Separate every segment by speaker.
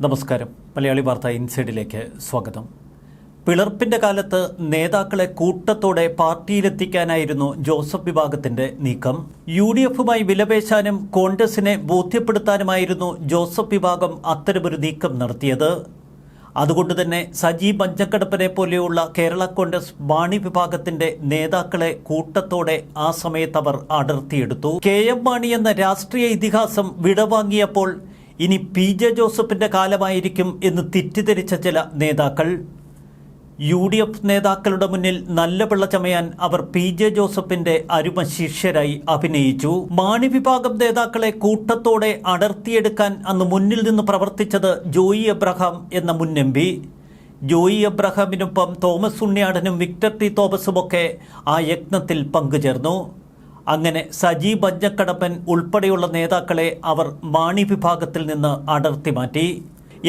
Speaker 1: നമസ്കാരം. മലയാളി വാർത്ത ഇൻസൈഡിലേക്ക് സ്വാഗതം. പിളർപ്പിന്റെ കാലത്ത് നേതാക്കളെ കൂട്ടത്തോടെ പാർട്ടിയിലെത്തിക്കാനായിരുന്നു ജോസഫ് വിഭാഗത്തിന്റെ നീക്കം. യു ഡി എഫുമായി വിലപേശാനും കോൺഗ്രസിനെ ബോധ്യപ്പെടുത്താനുമായിരുന്നു ജോസഫ് വിഭാഗം അത്തരമൊരു നീക്കം നടത്തിയത്. അതുകൊണ്ട് തന്നെ സജി പഞ്ചക്കടപ്പനെ പോലെയുള്ള കേരള കോൺഗ്രസ് മാണി വിഭാഗത്തിന്റെ നേതാക്കളെ കൂട്ടത്തോടെ ആ സമയത്ത് അവർ അടർത്തിയെടുത്തു. കെ എം മാണി എന്ന രാഷ്ട്രീയ ഇതിഹാസം വിടവാങ്ങിയപ്പോൾ ഇനി പി ജെ ജോസഫിന്റെ കാലമായിരിക്കും എന്ന് തെറ്റിദ്ധരിച്ച ചില നേതാക്കൾ. യു ഡി എഫ് നേതാക്കളുടെ മുന്നിൽ നല്ല പിള്ള ചമയാൻ അവർ പി ജെ ജോസഫിന്റെ അരുമ ശിഷ്യരായി അഭിനയിച്ചു. മാണി വിഭാഗം നേതാക്കളെ കൂട്ടത്തോടെ അടർത്തിയെടുക്കാൻ അന്ന് മുന്നിൽ നിന്ന് പ്രവർത്തിച്ചത് ജോയി എബ്രഹാം എന്ന മുൻ എം പി. ജോയി എബ്രഹാമിനൊപ്പം തോമസ് ഉണ്ണിയാടനും വിക്ടർ ടി തോമസുമൊക്കെ ആ യജ്ഞത്തിൽ പങ്കുചേർന്നു. അങ്ങനെ സജി ബഞ്ചക്കടപ്പൻ ഉൾപ്പെടെയുള്ള നേതാക്കളെ അവർ മാണി വിഭാഗത്തിൽ നിന്ന് അടർത്തി മാറ്റി.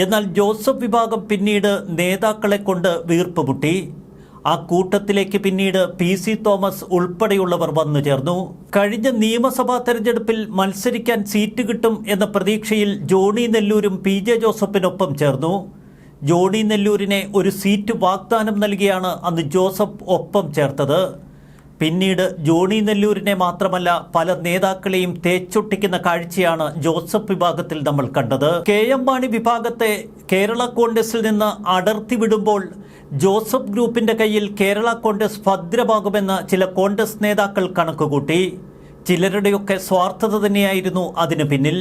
Speaker 1: എന്നാൽ ജോസഫ് വിഭാഗം പിന്നീട് നേതാക്കളെ കൊണ്ട് വീർപ്പുമുട്ടി ആ കൂട്ടത്തിലേക്ക് പിന്നീട് പി സി തോമസ് ഉൾപ്പെടെയുള്ളവർ വന്നു ചേർന്നു. കഴിഞ്ഞ നിയമസഭാ തെരഞ്ഞെടുപ്പിൽ മത്സരിക്കാൻ സീറ്റ് കിട്ടും എന്ന പ്രതീക്ഷയിൽ ജോണി നെല്ലൂരും പി ജെ ജോസഫിനൊപ്പം ചേർന്നു. ജോണി നെല്ലൂരിനെ ഒരു സീറ്റ് വാഗ്ദാനം നൽകിയാണ് അന്ന് ജോസഫ് ഒപ്പം ചേർത്തത്. പിന്നീട് ജോണി നെല്ലൂരിനെ മാത്രമല്ല പല നേതാക്കളെയും തേച്ചൊട്ടിക്കുന്ന കാഴ്ചയാണ് ജോസഫ് വിഭാഗത്തിൽ നമ്മൾ കണ്ടത്. കെ എം മാണി വിഭാഗത്തെ കേരള കോൺഗ്രസിൽ നിന്ന് അടർത്തി വിടുമ്പോൾ ജോസഫ് ഗ്രൂപ്പിന്റെ കയ്യിൽ കേരള കോൺഗ്രസ് ഭദ്രമാകുമെന്ന് ചില കോൺഗ്രസ് നേതാക്കൾ കണക്കുകൂട്ടി. ചിലരുടെയൊക്കെ സ്വാർത്ഥത തന്നെയായിരുന്നു അതിനു പിന്നിൽ.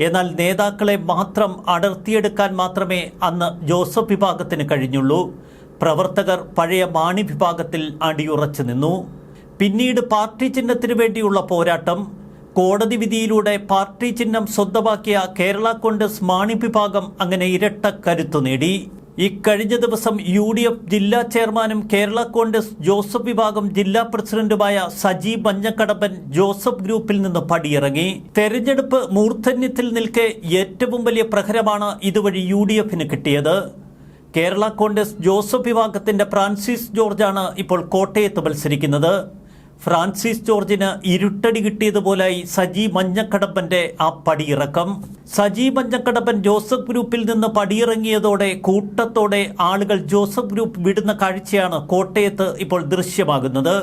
Speaker 1: എന്നാൽ നേതാക്കളെ മാത്രം അടർത്തിയെടുക്കാൻ മാത്രമേ അന്ന് ജോസഫ് വിഭാഗത്തിന് കഴിഞ്ഞുള്ളൂ. പ്രവർത്തകർ പഴയ മാണി വിഭാഗത്തിൽ അടിയുറച്ചു നിന്നു. പിന്നീട് പാർട്ടി ചിഹ്നത്തിനു വേണ്ടിയുള്ള പോരാട്ടം കോടതി വിധിയിലൂടെ പാർട്ടി ചിഹ്നം സ്വന്തമാക്കിയ കേരള കോൺഗ്രസ് മാണി വിഭാഗം അങ്ങനെ ഇരട്ട കരുത്തു നേടി. ഇക്കഴിഞ്ഞ ദിവസം യു ഡി എഫ് ജില്ലാ ചെയർമാനും കേരള കോൺഗ്രസ് ജോസഫ് വിഭാഗം ജില്ലാ പ്രസിഡന്റുമായ സജി മഞ്ഞക്കടപ്പൻ ജോസഫ് ഗ്രൂപ്പിൽ നിന്ന് പടിയിറങ്ങി. തെരഞ്ഞെടുപ്പ് മൂർധന്യത്തിൽ നിൽക്കെ ഏറ്റവും വലിയ പ്രഹരമാണ് ഇതുവഴി യു ഡി എഫിന് കിട്ടിയത്. കേരള കോൺഗ്രസ് ജോസഫ് വിഭാഗത്തിന്റെ ഫ്രാൻസിസ് ജോർജാണ് ഇപ്പോൾ കോട്ടയത്ത് മത്സരിക്കുന്നത്. ഫ്രാൻസിസ് ജോർജിന് ഇരുട്ടടി കിട്ടിയതുപോലായി സജി മഞ്ഞക്കടപ്പന്റെ ആ പടിയിറക്കം. സജി മഞ്ഞക്കടപ്പൻ ജോസഫ് ഗ്രൂപ്പിൽ നിന്ന് പടിയിറങ്ങിയതോടെ കൂട്ടത്തോടെ ആളുകൾ ജോസഫ് ഗ്രൂപ്പ് വിടുന്ന കാഴ്ചയാണ് കോട്ടയത്ത് ഇപ്പോൾ ദൃശ്യമാകുന്നത്.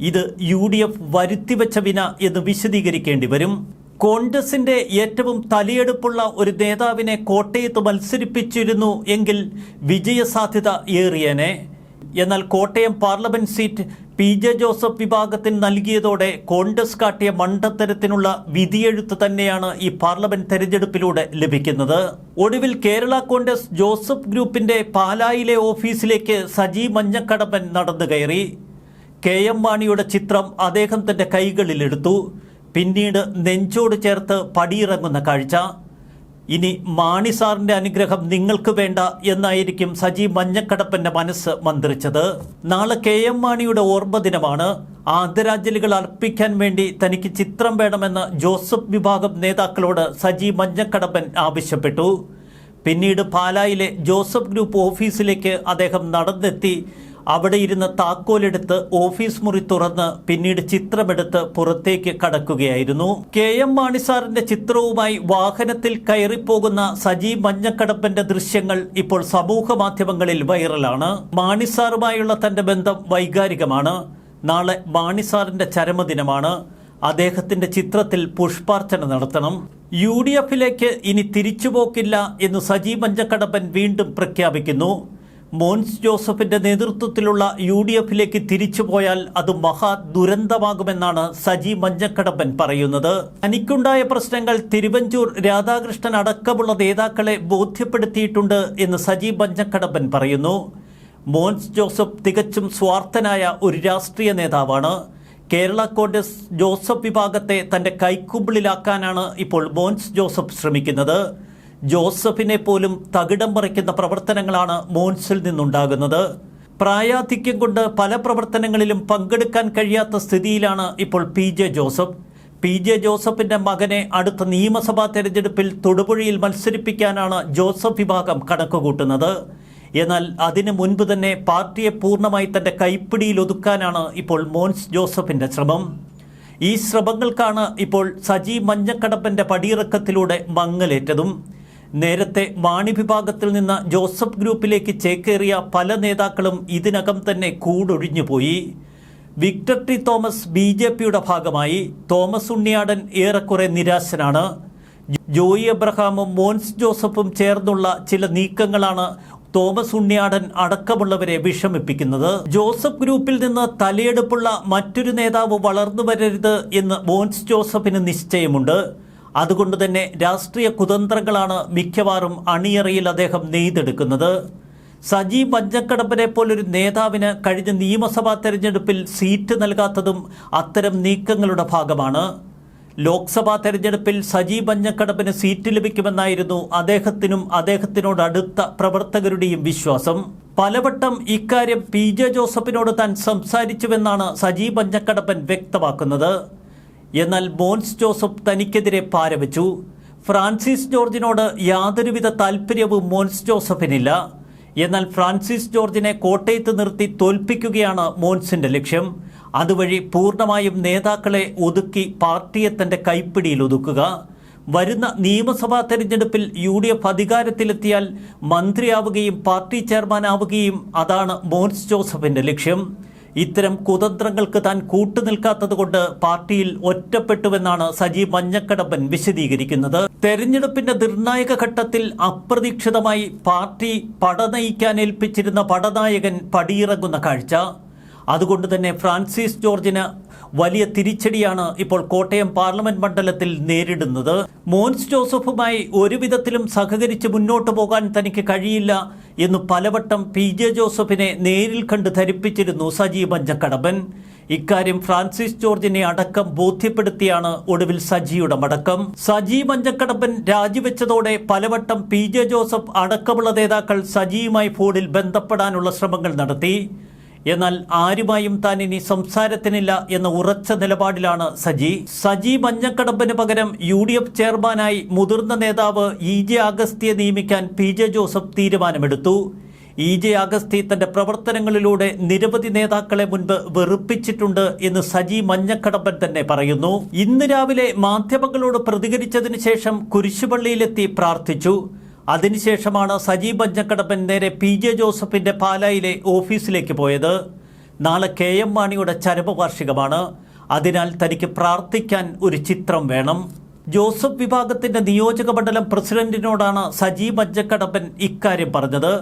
Speaker 1: ഇത് യു ഡി എഫ് വരുത്തിവെച്ച വിന എന്ന് വിശദീകരിക്കേണ്ടി വരും. കോൺഗ്രസിന്റെ ഏറ്റവും തലയെടുപ്പുള്ള ഒരു നേതാവിനെ കോട്ടയത്ത് മത്സരിപ്പിച്ചിരുന്നു എങ്കിൽ വിജയസാധ്യത ഏറിയനെ. എന്നാൽ Kottayam parliament seat P J Joseph വിഭാഗത്തിന് നൽകിയതോടെ കോൺഗ്രസ് കാട്ടിയ മണ്ടത്തരത്തിനുള്ള വിധിയെഴുത്ത് തന്നെയാണ് ഈ പാർലമെന്റ് തെരഞ്ഞെടുപ്പിലൂടെ ലഭിക്കുന്നത്. ഒടുവിൽ കേരള കോൺഗ്രസ് ജോസഫ് ഗ്രൂപ്പിന്റെ പാലായിലെ ഓഫീസിലേക്ക് സജി മഞ്ഞക്കടമ്പൻ നടന്നു കയറി. കെ എം മാണിയുടെ ചിത്രം അദ്ദേഹം തന്റെ കൈകളിലെടുത്തു. പിന്നീട് നെഞ്ചോട് ചേർത്ത് പടിയിറങ്ങുന്ന കാഴ്ച. ഇനി മാണി സാറിന്റെ അനുഗ്രഹം നിങ്ങൾക്ക് വേണ്ട എന്നായിരിക്കും സജി മഞ്ഞക്കടപ്പന്റെ മനസ്സ് മന്ത്രിച്ചത്. നാളെ കെ എം മാണിയുടെ ഓർമ്മ ദിനമാണ്. ആദരാഞ്ജലികൾ അർപ്പിക്കാൻ വേണ്ടി തനിക്ക് ചിത്രം വേണമെന്ന് ജോസഫ് വിഭാഗം നേതാക്കളോട് സജി മഞ്ഞക്കടപ്പൻ ആവശ്യപ്പെട്ടു. പിന്നീട് പാലായിലെ ജോസഫ് ഗ്രൂപ്പ് ഓഫീസിലേക്ക് അദ്ദേഹം നടന്നെത്തി അവിടെ ഇരുന്ന് താക്കോലെടുത്ത് ഓഫീസ് മുറി തുറന്ന് പിന്നീട് ചിത്രമെടുത്ത് പുറത്തേക്ക് കടക്കുകയായിരുന്നു. കെ എം മാണിസാറിന്റെ ചിത്രവുമായി വാഹനത്തിൽ കയറിപ്പോകുന്ന സജീവ് മഞ്ഞക്കടപ്പന്റെ ദൃശ്യങ്ങൾ ഇപ്പോൾ സമൂഹ മാധ്യമങ്ങളിൽ വൈറലാണ്. മാണിസാറുമായുള്ള തന്റെ ബന്ധം വൈകാരികമാണ്. നാളെ മാണിസാറിന്റെ ചരമദിനമാണ്. അദ്ദേഹത്തിന്റെ ചിത്രത്തിൽ പുഷ്പാർച്ചന നടത്തണം. യു ഡി എഫിലേക്ക് ഇനി തിരിച്ചുപോക്കില്ല എന്ന് സജീവ് മഞ്ഞക്കടപ്പൻ വീണ്ടും പ്രഖ്യാപിക്കുന്നു. മോൻസ് ജോസഫിന്റെ നേതൃത്വത്തിലുള്ള യു ഡി എഫിലേക്ക് തിരിച്ചുപോയാൽ അത് മഹാ ദുരന്തമാകുമെന്നാണ് സജി മഞ്ഞക്കടപ്പൻ പറയുന്നത്. തനിക്കുണ്ടായ പ്രശ്നങ്ങൾ തിരുവഞ്ചൂർ രാധാകൃഷ്ണൻ അടക്കമുള്ള നേതാക്കളെ ബോധ്യപ്പെടുത്തിയിട്ടുണ്ട് എന്ന് സജി മഞ്ഞക്കടപ്പൻ പറയുന്നു. മോൻസ് ജോസഫ് തികച്ചും സ്വാർത്ഥനായ ഒരു രാഷ്ട്രീയ നേതാവാണ്. കേരള കോൺഗ്രസ് ജോസഫ് വിഭാഗത്തെ തന്റെ കൈക്കുമ്പിളിലാക്കാനാണ് ഇപ്പോൾ മോൻസ് ജോസഫ് ശ്രമിക്കുന്നത്. ജോസഫിനെ പോലും തകിടം മറിക്കുന്ന പ്രവർത്തനങ്ങളാണ് മോൻസിൽ നിന്നുണ്ടാകുന്നത്. പ്രായാധിക്യം കൊണ്ട് പല പ്രവർത്തനങ്ങളിലും പങ്കെടുക്കാൻ കഴിയാത്ത സ്ഥിതിയിലാണ് ഇപ്പോൾ P J Joseph. P J ജോസഫിന്റെ മകനെ അടുത്ത നിയമസഭാ തെരഞ്ഞെടുപ്പിൽ തൊടുപുഴയിൽ മത്സരിപ്പിക്കാനാണ് ജോസഫ് വിഭാഗം കണക്കുകൂട്ടുന്നത്. എന്നാൽ അതിനു മുൻപ് തന്നെ പാർട്ടിയെ പൂർണമായി തന്റെ കൈപ്പിടിയിൽ ഒതുക്കാനാണ് ഇപ്പോൾ മോൻസ് ജോസഫിന്റെ ശ്രമം. ഈ ശ്രമങ്ങൾക്കാണ് ഇപ്പോൾ സജി മഞ്ഞക്കടപ്പന്റെ പടിയിറക്കത്തിലൂടെ മങ്ങലേറ്റതും. നേരത്തെ മാണി വിഭാഗത്തിൽ നിന്ന് ജോസഫ് ഗ്രൂപ്പിലേക്ക് ചേക്കേറിയ പല നേതാക്കളും ഇതിനകം തന്നെ കൂടൊഴിഞ്ഞുപോയി. Victor T Thomas B J പിയുടെ ഭാഗമായി തോമസ് ഉണ്ണിയാടൻ ഏറെക്കുറെ നിരാശനാണ്. ജോയി എബ്രഹാമും മോൻസ് ജോസഫും ചേർന്നുള്ള ചില നീക്കങ്ങളാണ് തോമസ് ഉണ്ണിയാടൻ അടക്കമുള്ളവരെ വിഷമിപ്പിക്കുന്നത്. ജോസഫ് ഗ്രൂപ്പിൽ നിന്ന് തലയെടുപ്പുള്ള മറ്റൊരു നേതാവ് വളർന്നു വരരുത് എന്ന് മോൻസ് ജോസഫിന് നിശ്ചയമുണ്ട്. അതുകൊണ്ട് തന്നെ രാഷ്ട്രീയ കുതന്ത്രങ്ങളാണ് മിക്കവാറും അണിയറയിൽ അദ്ദേഹം നെയ്തെടുക്കുന്നത്. സജി മഞ്ഞക്കടമ്പനെ പോലൊരു നേതാവിന് കഴിഞ്ഞ നിയമസഭാ തെരഞ്ഞെടുപ്പിൽ സീറ്റ് നൽകാത്തതും അത്തരം നീക്കങ്ങളുടെ ഭാഗമാണ്. ലോക്സഭാ തെരഞ്ഞെടുപ്പിൽ സജി പഞ്ഞക്കടപ്പിന് സീറ്റ് ലഭിക്കുമെന്നായിരുന്നു അദ്ദേഹത്തിനും അദ്ദേഹത്തിനോട് അടുത്ത പ്രവർത്തകരുടെയും വിശ്വാസം. പലവട്ടം ഇക്കാര്യം പി ജെ ജോസഫിനോട് താൻ സംസാരിച്ചുവെന്നാണ് സജി പഞ്ഞക്കടപ്പൻ വ്യക്തമാക്കുന്നത്. എന്നാൽ ബോൻസ് ജോസഫ് തനിക്കെതിരെ പാരവച്ചു. ഫ്രാൻസിസ് ജോർജിനോട് യാതൊരുവിധ താൽപ്പര്യവും മോൻസ് ജോസഫിനില്ല. എന്നാൽ ഫ്രാൻസിസ് ജോർജിനെ കോട്ടയത്ത് നിർത്തി തോൽപ്പിക്കുകയാണ് മോൻസിന്റെ ലക്ഷ്യം. അതുവഴി പൂർണമായും നേതാക്കളെ ഒതുക്കി പാർട്ടിയെ തന്റെ കൈപ്പിടിയിൽ ഒതുക്കുക. വരുന്ന നിയമസഭാ തെരഞ്ഞെടുപ്പിൽ യു ഡി എഫ് അധികാരത്തിലെത്തിയാൽ മന്ത്രിയാവുകയും പാർട്ടി ചെയർമാനാവുകയും അതാണ് മോൻസ് ജോസഫിന്റെ ലക്ഷ്യം. ഇത്തരം കുതന്ത്രങ്ങൾക്ക് താൻ കൂട്ടുനിൽക്കാത്തതുകൊണ്ട് പാർട്ടിയിൽ ഒറ്റപ്പെട്ടുവെന്നാണ് സജീവ് മഞ്ഞക്കടമ്പൻ വിശദീകരിക്കുന്നത്. തെരഞ്ഞെടുപ്പിന്റെ നിർണായക ഘട്ടത്തിൽ അപ്രതീക്ഷിതമായി പാർട്ടി പടനയിക്കാൻ ഏൽപ്പിച്ചിരുന്ന പടനായകൻ പടിയിറങ്ങുന്ന കാഴ്ച. അതുകൊണ്ട് തന്നെ ഫ്രാൻസിസ് ജോർജിന് വലിയ തിരിച്ചടിയാണ് ഇപ്പോൾ കോട്ടയം പാർലമെന്റ് മണ്ഡലത്തിൽ നേരിടുന്നത്. മോൻസ് ജോസഫുമായി ഒരുവിധത്തിലും സഹകരിച്ച് മുന്നോട്ട് പോകാൻ തനിക്ക് കഴിയില്ല എന്ന് പലവട്ടം പി ജെ ജോസഫിനെ നേരിൽ കണ്ട് ധരിപ്പിച്ചിരുന്നു സജീവ് മഞ്ഞക്കടമ്പൻ ഇക്കാര്യം ഫ്രാൻസിസ് ജോർജിനെ അടക്കം ബോധ്യപ്പെടുത്തിയാണ് ഒടുവിൽ സജിയുടെ മടക്കം. സജി മഞ്ചക്കടപ്പൻ രാജിവെച്ചതോടെ പലവട്ടം പി ജെ ജോസഫ് അടക്കമുള്ള നേതാക്കൾ സജിയുമായി ഫോണിൽ ബന്ധപ്പെടാനുള്ള ശ്രമങ്ങൾ നടത്തി. എന്നാൽ ആരുമായും താൻ ഇനി സംസാരത്തിനില്ല എന്ന ഉറച്ച നിലപാടിലാണ് സജി. സജി മഞ്ഞക്കടമ്പിന് പകരം യു ഡി എഫ് ചെയർമാനായി മുതിർന്ന നേതാവ് ഇ ജെ അഗസ്തിയെ നിയമിക്കാൻ പി ജെ ജോസഫ് തീരുമാനമെടുത്തു. ഇ ജെ അഗസ്തി തന്റെ പ്രവർത്തനങ്ങളിലൂടെ നിരവധി നേതാക്കളെ മുൻപ് വെറുപ്പിച്ചിട്ടുണ്ട് എന്ന് സജി മഞ്ഞക്കടമ്പൻ തന്നെ പറയുന്നു. ഇന്ന് രാവിലെ മാധ്യമങ്ങളോട് പ്രതികരിച്ചതിനു ശേഷം കുരിശുപള്ളിയിലെത്തി പ്രാർത്ഥിച്ചു. അതിനുശേഷമാണ് സജീവ് പഞ്ചക്കടപ്പൻ നേരെ പി ജെ ജോസഫിന്റെ പാലായിലെ ഓഫീസിലേക്ക് പോയത്. നാളെ കെ എം മാണിയുടെ ചരമവാർഷികമാണ് അതിനാൽ തനിക്ക് പ്രാർത്ഥിക്കാൻ ഒരു ചിത്രം വേണം. ജോസഫ് വിഭാഗത്തിന്റെ നിയോജക മണ്ഡലം പ്രസിഡന്റിനോടാണ് സജീവ് പഞ്ചക്കടപ്പൻ ഇക്കാര്യം പറഞ്ഞത്.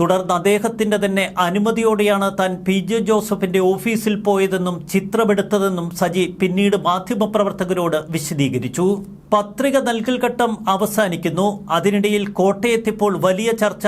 Speaker 1: തുടർന്ന് അദ്ദേഹത്തിന്റെ തന്നെ അനുമതിയോടെയാണ് താൻ പി ജെ ജോസഫിന്റെ ഓഫീസിൽ പോയതെന്നും ചിത്രമെടുത്തതെന്നും സജി പിന്നീട് മാധ്യമപ്രവർത്തകരോട് വിശദീകരിച്ചു. പത്രിക നൽകൽ ഘട്ടം അവസാനിക്കുന്നു. അതിനിടയിൽ കോട്ടയത്തിപ്പോൾ വലിയ ചർച്ച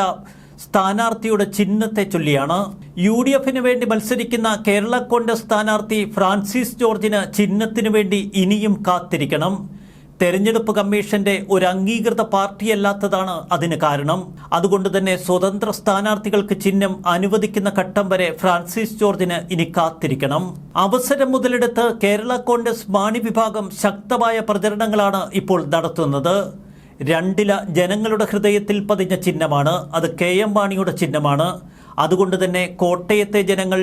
Speaker 1: സ്ഥാനാർത്ഥിയുടെ ചിഹ്നത്തെ ചൊല്ലിയാണ്. യു ഡി എഫിന് വേണ്ടി മത്സരിക്കുന്ന കേരള കോൺഗ്രസ് സ്ഥാനാർത്ഥി ഫ്രാൻസിസ് ജോർജിന് ചിഹ്നത്തിനു വേണ്ടി ഇനിയും കാത്തിരിക്കണം. തെരഞ്ഞെടുപ്പ് കമ്മീഷന്റെ ഒരു അംഗീകൃത പാർട്ടിയല്ലാത്തതാണ് അതിന് കാരണം. അതുകൊണ്ട് തന്നെ സ്വതന്ത്ര സ്ഥാനാർത്ഥികൾക്ക് ചിഹ്നം അനുവദിക്കുന്ന ഘട്ടം വരെ ഫ്രാൻസിസ് ജോർജിന് ഇനി കാത്തിരിക്കണം. അവസരം മുതലെടുത്ത് കേരള കോൺഗ്രസ് മാണി വിഭാഗം ശക്തമായ പ്രചരണങ്ങളാണ് ഇപ്പോൾ നടത്തുന്നത്. രണ്ടില ജനങ്ങളുടെ ഹൃദയത്തിൽ പതിഞ്ഞ ചിഹ്നമാണ്. അത് കെ എം മാണിയുടെ ചിഹ്നമാണ്. അതുകൊണ്ട് തന്നെ കോട്ടയത്തെ ജനങ്ങൾ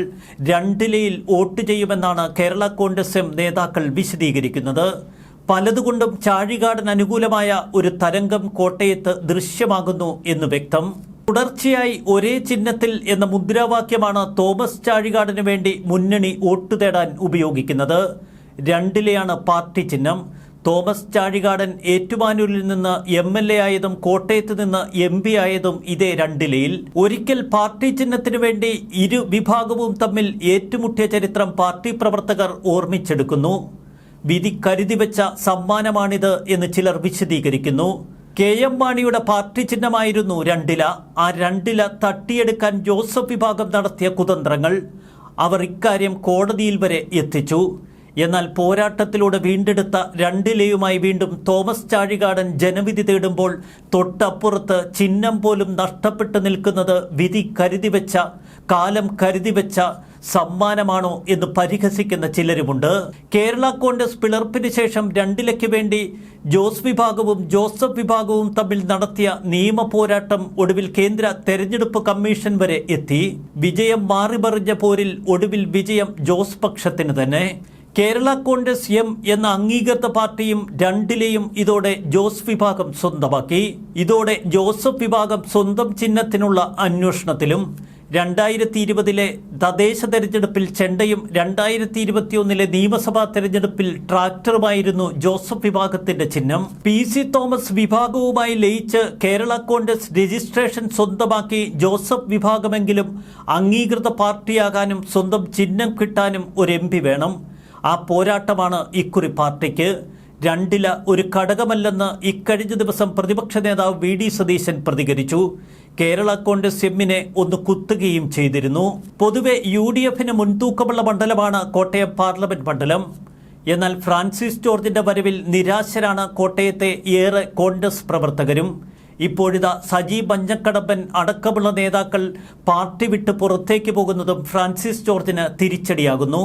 Speaker 1: രണ്ടിലയിൽ വോട്ട് ചെയ്യുമെന്നാണ് കേരള കോൺഗ്രസ് എം നേതാക്കൾ വിശദീകരിക്കുന്നത്. പലതുകൊണ്ടും ചാഴികാടൻ അനുകൂലമായ ഒരു തരംഗം കോട്ടയത്ത് ദൃശ്യമാകുന്നു എന്ന് വ്യക്തം. തുടർച്ചയായി ഒരേ ചിഹ്നത്തിൽ എന്ന മുദ്രാവാക്യമാണ് തോമസ് ചാഴികാടന് വേണ്ടി മുന്നണി വോട്ട് തേടാൻ ഉപയോഗിക്കുന്നത്. രണ്ടിലെയാണ് പാർട്ടി ചിഹ്നം. തോമസ് ചാഴികാടൻ ഏറ്റുമാനൂരിൽ നിന്ന് എം എൽ എ ആയതും കോട്ടയത്ത് നിന്ന് എം പി ആയതും ഇതേ രണ്ടിലയിൽ. ഒരിക്കൽ പാർട്ടി ചിഹ്നത്തിനു വേണ്ടി ഇരു വിഭാഗവും തമ്മിൽ ഏറ്റുമുട്ടിയ ചരിത്രം പാർട്ടി പ്രവർത്തകർ ഓർമ്മിച്ചെടുക്കുന്നു. വിധി കരുതി വെച്ച സമ്മാനമാണിത് എന്ന് ചിലർ വിശദീകരിക്കുന്നു. കെ എം മാണിയുടെ പാർട്ടി ചിഹ്നമായിരുന്നു രണ്ടില. ആ രണ്ടില തട്ടിയെടുക്കാൻ ജോസഫ് വിഭാഗം നടത്തിയ കുതന്ത്രങ്ങൾ അവർ ഇക്കാര്യം കോടതിയിൽ വരെ എത്തിച്ചു. എന്നാൽ പോരാട്ടത്തിലൂടെ വീണ്ടെടുത്ത രണ്ടിലയുമായി വീണ്ടും തോമസ് ചാഴികാടൻ ജനവിധി തേടുമ്പോൾ തൊട്ടപ്പുറത്ത് ചിഹ്നം പോലും നഷ്ടപ്പെട്ടു നിൽക്കുന്നത് വിധി കരുതി വെച്ച കാലം കരുതി വെച്ച സമ്മാനമാണോ എന്ന് പരിഹസിക്കുന്ന ചിലരുമുണ്ട്. കേരള കോൺഗ്രസ് പിളർപ്പിന് ശേഷം രണ്ടിലയ്ക്ക് വേണ്ടി ജോസ് വിഭാഗവും ജോസഫ് വിഭാഗവും തമ്മിൽ നടത്തിയ നിയമ പോരാട്ടം ഒടുവിൽ കേന്ദ്ര തെരഞ്ഞെടുപ്പ് കമ്മീഷൻ വരെ എത്തി. വിജയം മാറിമറിഞ്ഞ പോരിൽ ഒടുവിൽ വിജയം ജോസ് പക്ഷത്തിന് തന്നെ. കേരള കോൺഗ്രസ് എം എന്ന അംഗീകൃത പാർട്ടിയും രണ്ടിലെയും ഇതോടെ ജോസ് വിഭാഗം സ്വന്തമാക്കി. ഇതോടെ ജോസഫ് വിഭാഗം സ്വന്തം ചിഹ്നത്തിനുള്ള അന്വേഷണത്തിലും രണ്ടായിരത്തി ഇരുപതിലെ തദ്ദേശ തെരഞ്ഞെടുപ്പിൽ ചെണ്ടയും രണ്ടായിരത്തി ഇരുപത്തിയൊന്നിലെ നിയമസഭാ തെരഞ്ഞെടുപ്പിൽ ട്രാക്ടറുമായിരുന്നു ജോസഫ് വിഭാഗത്തിന്റെ ചിഹ്നം. പി സി തോമസ് വിഭാഗവുമായി ലയിച്ച് കേരള കോൺഗ്രസ് രജിസ്ട്രേഷൻ സ്വന്തമാക്കി ജോസഫ് വിഭാഗമെങ്കിലും അംഗീകൃത പാർട്ടിയാകാനും സ്വന്തം ചിഹ്നം കിട്ടാനും ഒരു എം വേണം. ആ പോരാട്ടമാണ് ഇക്കുറി പാർട്ടിക്ക്. രണ്ടില ഒരു ഘടകമല്ലെന്ന് ഇക്കഴിഞ്ഞ ദിവസം പ്രതിപക്ഷ നേതാവ് വി ഡി സതീശൻ പ്രതികരിച്ചു. കേരള കോൺഗ്രസ് എമ്മിനെ ഒന്ന് കുത്തുകയും ചെയ്തിരുന്നു. പൊതുവെ യു ഡി എഫിന് മുൻതൂക്കമുള്ള മണ്ഡലമാണ് കോട്ടയം പാർലമെന്റ് മണ്ഡലം. എന്നാൽ ഫ്രാൻസിസ് ജോർജിന്റെ വരവിൽ നിരാശരാണ് കോട്ടയത്തെ ഏറെ കോൺഗ്രസ് പ്രവർത്തകരും. ഇപ്പോഴിതാ സജി മഞ്ഞക്കടമ്പൻ അടക്കമുള്ള നേതാക്കൾ പാർട്ടി വിട്ട് പുറത്തേക്ക് പോകുന്നതും ഫ്രാൻസിസ് ജോർജിന് തിരിച്ചടിയാകുന്നു.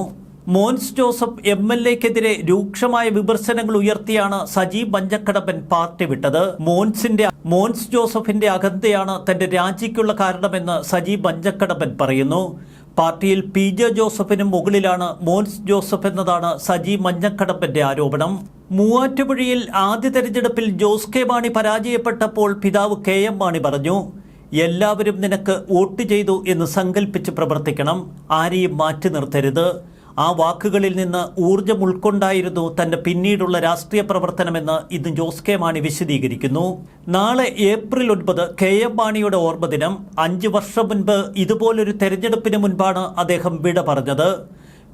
Speaker 1: മോൻസ് ജോസഫ് എം എൽ എക്കെതിരെ രൂക്ഷമായ വിമർശനങ്ങൾ ഉയർത്തിയാണ് സജീവ് മഞ്ഞക്കടമ്പൻ പാർട്ടി വിട്ടത്. മോൻസിന്റെ മോൻസ് ജോസഫിന്റെ അകന്തയാണ് തന്റെ രാജിക്കുള്ള കാരണമെന്ന് സജീവ് മഞ്ഞക്കടമ്പൻ പറയുന്നു. പാർട്ടിയിൽ പി ജെ ജോസഫിനും മുകളിലാണ് മോൻസ് ജോസഫ് എന്നതാണ് സജി മഞ്ഞക്കടപ്പന്റെ ആരോപണം. മൂവാറ്റുപുഴയിൽ ആദ്യ തെരഞ്ഞെടുപ്പിൽ ജോസ് കെ മാണി പരാജയപ്പെട്ടപ്പോൾ പിതാവ് കെ എം മാണി പറഞ്ഞു എല്ലാവരും നിനക്ക് വോട്ട് ചെയ്തു എന്ന് സങ്കല്പിച്ച് പ്രവർത്തിക്കണം. ആരെയും മാറ്റി നിർത്തരുത്. ആ വാക്കുകളിൽ നിന്ന് ഊർജം ഉൾക്കൊണ്ടായിരുന്നു തന്റെ പിന്നീടുള്ള രാഷ്ട്രീയ പ്രവർത്തനമെന്ന് ഇന്ന് ജോസ് കെ മാണി വിശദീകരിക്കുന്നു. നാളെ ഏപ്രിൽ ഒൻപത് കെ എം മാണിയുടെ ഓർമ്മദിനം അഞ്ചു വർഷം മുൻപ് ഇതുപോലൊരു തെരഞ്ഞെടുപ്പിന് മുൻപാണ് അദ്ദേഹം വിട പറഞ്ഞത്.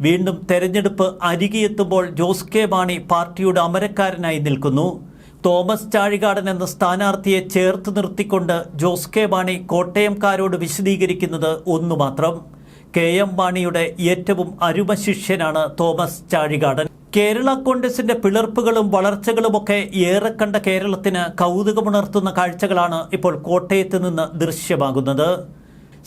Speaker 1: വീണ്ടും തെരഞ്ഞെടുപ്പ് അരികെയെത്തുമ്പോൾ ജോസ് കെ മാണി പാർട്ടിയുടെ അമരക്കാരനായി നിൽക്കുന്നു. തോമസ് ചാഴികാടൻ എന്ന സ്ഥാനാർത്ഥിയെ ചേർത്ത് നിർത്തിക്കൊണ്ട് ജോസ് കെ മാണി കോട്ടയംകാരോട് വിശദീകരിക്കുന്നത് ഒന്നു മാത്രം കെ എം മാണിയുടെ ഏറ്റവും അരുമ ശിഷ്യനാണ് തോമസ് ചാഴികാടൻ. കേരള കോൺഗ്രസിന്റെ പിളർപ്പുകളും വളർച്ചകളുമൊക്കെ ഏറെ കണ്ട കേരളത്തിന് കൗതുകമുണർത്തുന്ന കാഴ്ചകളാണ് ഇപ്പോൾ കോട്ടയത്ത് നിന്ന് ദൃശ്യമാകുന്നത്.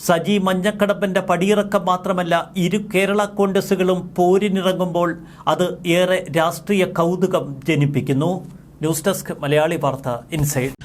Speaker 1: സജി മഞ്ഞക്കടമ്പന്റെ പടിയിറക്കം മാത്രമല്ല ഇരു കേരള കോൺഗ്രസുകളും പോരിനിറങ്ങുമ്പോൾ അത് ഏറെ രാഷ്ട്രീയ കൗതുകം ജനിപ്പിക്കുന്നു. ന്യൂസ് ഡെസ്ക് മലയാളി വാർത്ത ഇൻസൈഡ്.